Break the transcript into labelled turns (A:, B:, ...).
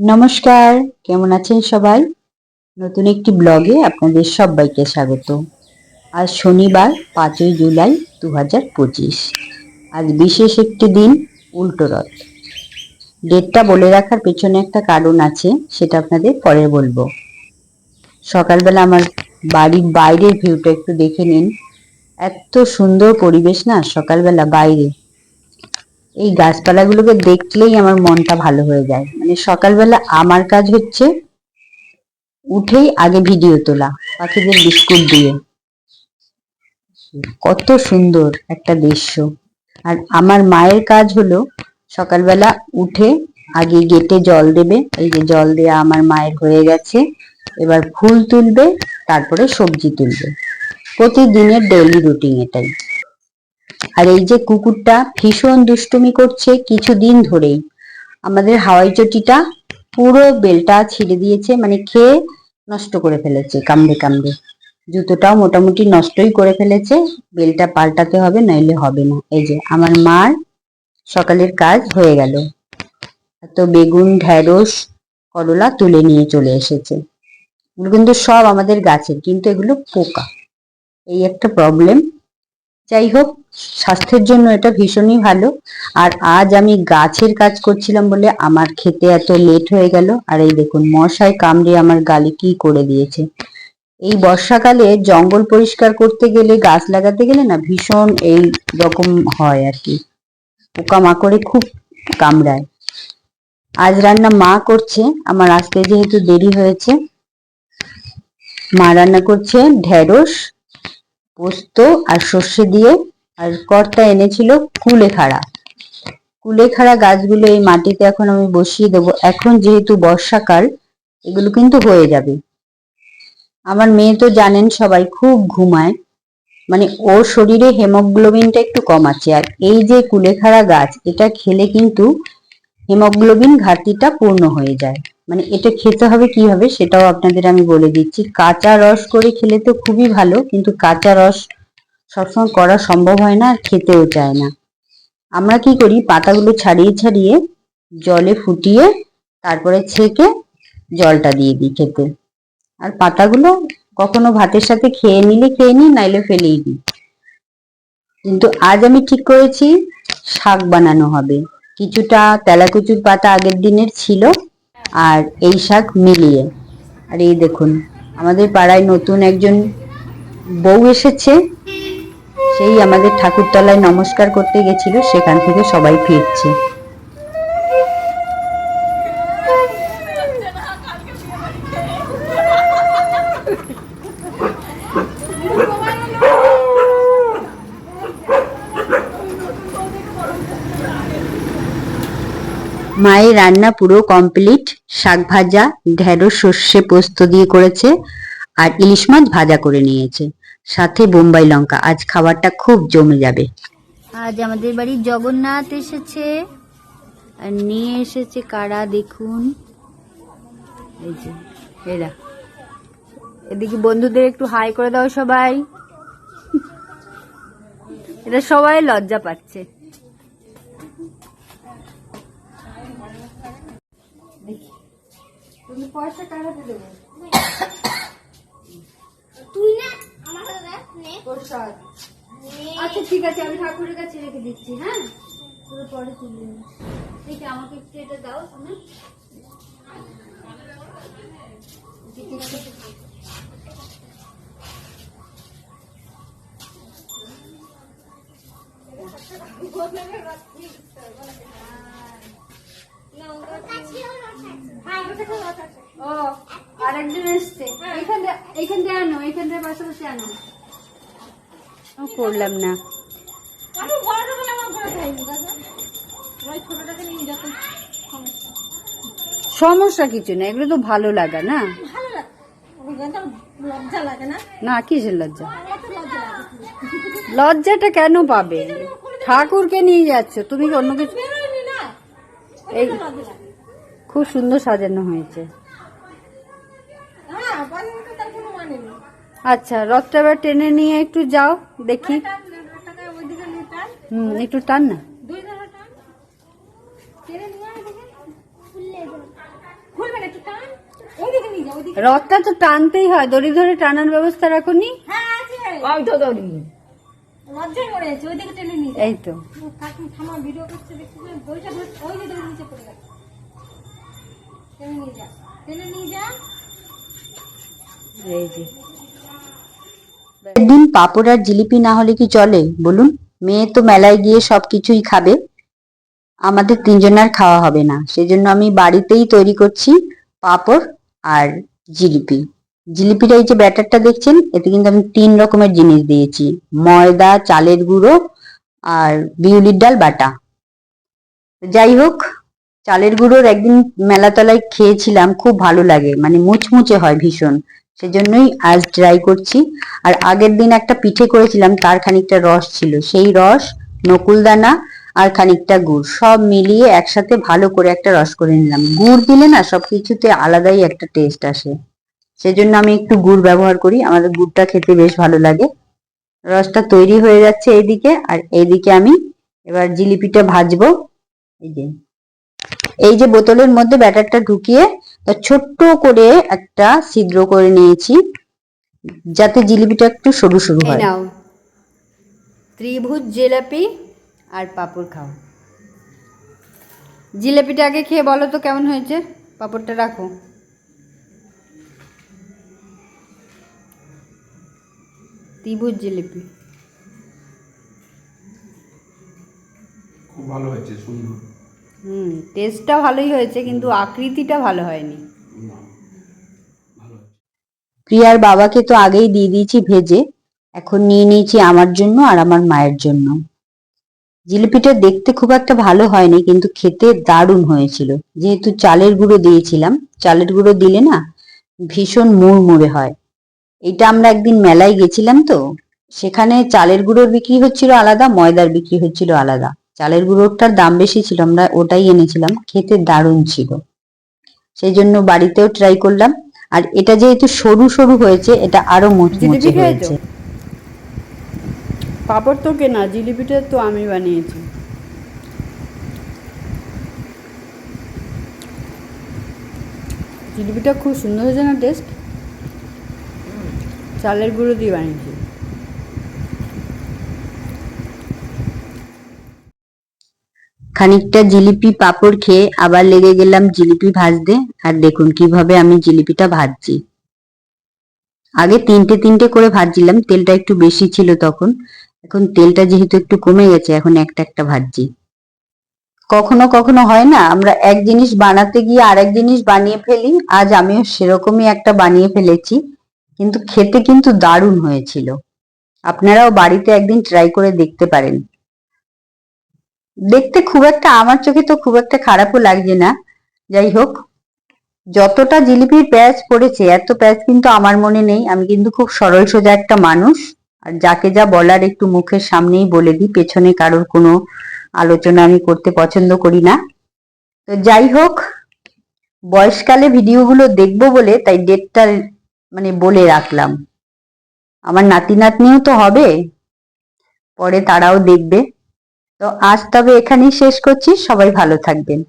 A: নমস্কার, কেমন আছেন সবাই? নতুন একটি ব্লগে আপনাদের সবাইকে স্বাগত। আজ শনিবার, পাঁচই জুলাই দু হাজার পঁচিশ। আজ বিশেষ একটি দিন, উল্টো রথ। ডেটটা বলে রাখার পেছনে একটা কারণ আছে, সেটা আপনাদের পরে বলব। সকালবেলা আমার বাড়ির বাইরের ভিউটা একটু দেখে নিন। এত সুন্দর পরিবেশ না সকালবেলা বাইরে। এই গাছপালাগুলোকে দেখলেই আমার মনটা ভালো হয়ে যায়। মানে সকালবেলা আমার কাজ হচ্ছে উঠেই আগে ভিডিও তোলা, পাখিদের বিস্কুট দিয়ে। কত সুন্দর একটা দৃশ্য। আর আমার মায়ের কাজ হলো সকালবেলা উঠে আগে গেটে জল দেবে, এই যে জল দেওয়া আমার মায়ের হয়ে গেছে। এবার ফুল তুলবে, তারপরে সবজি তুলবে। প্রতিদিনের ডেইলি রুটিন এটাই। আর এই যে কুকুরটা ভীষণ দুষ্টুমি করছে কিছুদিন ধরেই। আমাদের হাওয়াই চটিটা পুরো বেলটা ছিঁড়ে দিয়েছে মানে খেয়ে নষ্ট করে ফেলেছে, কামড়ে কামড়ে। জুতোটাও মোটামুটি নষ্টই করে ফেলেছে, বেলটা পাল্টাতে হবে, নইলে হবে না। এই যে আমার মার সকালের কাজ হয়ে গেল। তো বেগুন ঢেঁড়স করলা তুলে নিয়ে চলে এসেছে। এগুলো কিন্তু সব আমাদের গাছের, কিন্তু এগুলো পোকা। এই একটা প্রবলেম যাই হোক স্বাস্থ্যের জন্য এটা ভীষণই ভালো। আর আজ আমি গাছের কাজ করছিলাম বলে আমার খেতে এত লেট হয়ে গেল। আর এই দেখুন, মশায় কামড়ে আমার গালে কি করে দিয়েছে। এই বর্ষাকালে জঙ্গল পরিষ্কার করতে গেলে, গাছ লাগাতে গেলে না ভীষণ এই রকম হয় আর কি। পোকামাকড়ে খুব কামড়ায়। আজ রান্না মা করছে, আমার আসতে যেহেতু দেরি হয়েছে। মা রান্না করছে ঢেঁড়স পোস্ত আর সর্ষে দিয়ে আর কর্তা এনেছিল কুলেখাড়া। কুলেখাড়া গাছগুলো এই মাটিতে এখন আমি বসিয়ে দেব। এখন যেহেতু বর্ষাকাল, এগুলো কিন্তু হয়ে যাবে। আমার মেয়ে তো জানেন সবাই খুব ঘুমায়। মানে ওর শরীরে হেমোগ্লোবিনটা একটু কম আছে। আর এই যে কুলেখাড়া গাছ, এটা খেলে কিন্তু হেমোগ্লোবিন ঘাটতিটা পূর্ণ হয়ে যায়। মানে এটা খেতে হবে কীভাবে সেটাও আপনাদের আমি বলে দিচ্ছি। কাঁচা রস করে খেলে তো খুবই ভালো, কিন্তু কাঁচা রস সবসময় করা সম্ভব হয় না আর খেতেও চায় না। আমরা কি করি, পাতাগুলো ছাড়িয়ে ছাড়িয়ে জলে ফুটিয়ে তারপরে ছেঁকে জলটা দিয়ে দিই খেতে। আর পাতাগুলো কখনো ভাতের সাথে খেয়ে নিলে খেয়ে নিই, নাইলে ফেলেই দিই। কিন্তু আজ আমি ঠিক করেছি, শাক বানানো হবে। কিছুটা তেলাকুচুর পাতা আগের দিনের ছিল আর এই শাক মিলিয়ে। আর এই দেখুন, আমাদের পাড়ায় নতুন একজন বউ এসেছে। সেই আমাদের ঠাকুরতলায় নমস্কার করতে গেছিল, সেখান থেকে সবাই ফিরছে। মায়ের রান্না পুরো কমপ্লিট শাক ভাজা, ঢেঁড়স, সর্ষে পোস্ত দিয়ে করেছে আর ইলিশ মাছ ভাজা করে নিয়েছে। সাথে বোম্বাই লঙ্কা। আজ খাবারটা খুব জমে যাবে। আজ আমাদের বাড়ি জগন্নাথ এসেছে। আর নিয়ে এসেছে কারা দেখুন। এই যে এরা এদিকে বন্ধুদের একটু হাই করে দাও সবাই। এটা সবাই লজ্জা পাচ্ছে। তুমি পয়সা কারাতে দেবো?
B: তুই না আমার হাতে দেখ নে।
A: প্রসাদ। আচ্ছা ঠিক আছে আমি ঠাকুরের কাছে রেখে দিচ্ছি হ্যাঁ? পুরো পরে তুলে। ঠিক আছে আমাকে একটু এটা দাও তুমি ও আরেকজন এসছে। আনো পাশাপাশি আনো। করলাম না।
B: আমি বড়টাকে না আমার ঘরে খাইনি দাদা ওই ছোটটাকে নিয়ে যত সমস্যা।
A: কিছু না এগুলো তো ভালো লাগা না?
B: লাগে। ওই গানটা লজ্জা লাগে না?
A: না কিসের লজ্জা?
B: লজ্জা
A: লজ্জাটা কেন পাবে? ঠাকুরকে নিয়ে যাচ্ছ তুমি কি অন্য কিছু এই খুব সুন্দর সাজানো হয়েছে।
B: হ্যাঁ মানে
A: আচ্ছা রথটা এবার টেনে নিয়ে একটু যাও দেখি। হুম একটু টান না।
B: দুই ধারা টান। টেনে নিয়ে আয় দেখে। খুললে ওইদিকে নিয়ে যা ওইদিকে।
A: রথটা তো টানতেই হয় দড়ি ধরে টানার ব্যবস্থা রাখুনি
B: হ্যাঁ
A: এই তো।
B: থামা ভিডিও করছে দেখছি যে ওই যে নিচে পড়ে গেছে টেনে নিয়ে যা টেনে নিয়ে যা
A: এই যে। দিন পাপড় আর জিলিপি না হলে কি চলে? বলুন মেয়ে তো মেলায় গিয়ে সবকিছুই খাবে। আমাদের তিনজনের খাওয়া হবে না। সেজন্য আমি বাড়িতেই তৈরি করছি পাপড় আর জিলিপি। জিলিপির এই যে ব্যাটারটা দেখছেন এতে কিন্তু আমি তিন রকমের জিনিস দিয়েছি। ময়দা চালের গুঁড়ো আর বিউলির ডাল বাটা। যাই হোক চালের গুঁড়োর একদিন মেলাতলায় খেয়েছিলাম, খুব ভালো লাগে মানে মুচমুচে হয় ভীষণ। সেজন্যই আজ ট্রাই করছি। আর আগের দিন একটা পিঠে করেছিলাম, তার খানিকটা রস ছিল। সেই রস, নকুলদানা আর খানিকটা গুড়, সব মিলিয়ে একসাথে ভালো করে একটা রস করে নিলাম। গুড় দিলে না সবকিছুতে আলাদাই একটা টেস্ট আসে। সেজন্য আমি একটু গুড় ব্যবহার করি, আমাদের গুড়টা খেতে বেশ ভালো লাগে। রসটা তৈরি হয়ে যাচ্ছে এইদিকে, আর এইদিকে আমি এবার জিলিপিটা ভাজবো। এই যে। এই যে বোতলের মধ্যে ব্যাটারটা ঢুকিয়ে তা ছোট্ট করে একটা ছিদ্র করে নিয়েছি যাতে জিলিপিটা একটু সরু সরু হয়।
C: ত্রিভুজ জিলাপি আর পাঁপড় খাও। জিলাপিটা আগে খেয়ে বলো তো কেমন হয়েছে? পাঁপড়টা রাখো। ত্রিভুজ জিলিপি।
D: খুব ভালো হয়েছে সুন্দর।
C: হুম টেস্টটা ভালোই হয়েছে কিন্তু আকৃতিটা ভালো হয়নি।
D: না, ভালো হয়েছে।
A: প্রিয়ার বাবাকে তো আগেই দিয়ে দিয়েছি ভেজে এখন নিয়ে নিয়েছি আমার জন্য আর আমার মায়ের জন্য। জিলিপিটা দেখতে খুব একটা ভালো হয়নি কিন্তু খেতে দারুণ হয়েছিল। যেহেতু চালের গুঁড়ো দিয়েছিলাম চালের গুঁড়ো দিলে না ভীষণ মুড়মুড়ে হয়। এটা আমরা একদিন মেলায় গেছিলাম তো সেখানে চালের গুঁড়োর বিক্রি হচ্ছিল আলাদা ময়দার বিক্রি হচ্ছিল আলাদা। চালের গুঁড়োটার দাম বেশি ছিল আমরা ওটাই এনেছিলাম খেতে দারুণ ছিল। সেই জন্য বাড়িতেও ট্রাই করলাম। আর এটা যেহেতু সরু সরু হয়েছে এটা আরও মুচমুচে হয়েছে।
C: পাঁপড় তো কেনা জিলিপিটা তো আমি বানিয়েছি। জিলিপিটা খুব সুন্দর হয়েছে না টেস্ট চালের গুঁড়ো দিয়ে বানিয়েছি।
A: খানিকটা জিলিপি পাপড় খেয়ে আবার লেগে গেলাম জিলিপি ভাজতে। আর দেখুন কীভাবে আমি জিলিপিটা ভাজছি। আগে তিনটে তিনটে করে ভাজছিলাম, তেলটা একটু বেশি ছিল তখন। এখন তেলটা যেহেতু একটু কমে গেছে, এখন একটা একটা ভাজছি। কখনো কখনো হয় না, আমরা এক জিনিস বানাতে গিয়ে আরেক জিনিস বানিয়ে ফেলি, আজ আমিও সেরকমই একটা বানিয়ে ফেলেছি, কিন্তু খেতে কিন্তু দারুণ হয়েছিল। আপনারাও বাড়িতে একদিন ট্রাই করে দেখতে পারেন। দেখতে খুব একটা, আমার চোখে তো খুব একটা খারাপও লাগছে না। যাই হোক, যতটা জিলিপির প্যাঁচ পড়েছে, এত প্যাঁচ কিন্তু আমার মনে নেই। আমি কিন্তু খুব সরল সোজা একটা মানুষ। আর যাকে যা বলার একটু মুখের সামনেই বলে দিই, পেছনে কারোর কোনো আলোচনা আমি করতে পছন্দ করি না। তো যাই হোক, বয়সকালে ভিডিওগুলো দেখব বলে, তাই ডেটটা মানে বলে রাখলাম। আমার নাতি নাতনিও তো হবে, পরে তারাও দেখবে। তো আজ তবে এখানেই শেষ করছি। সবাই ভালো থাকবেন।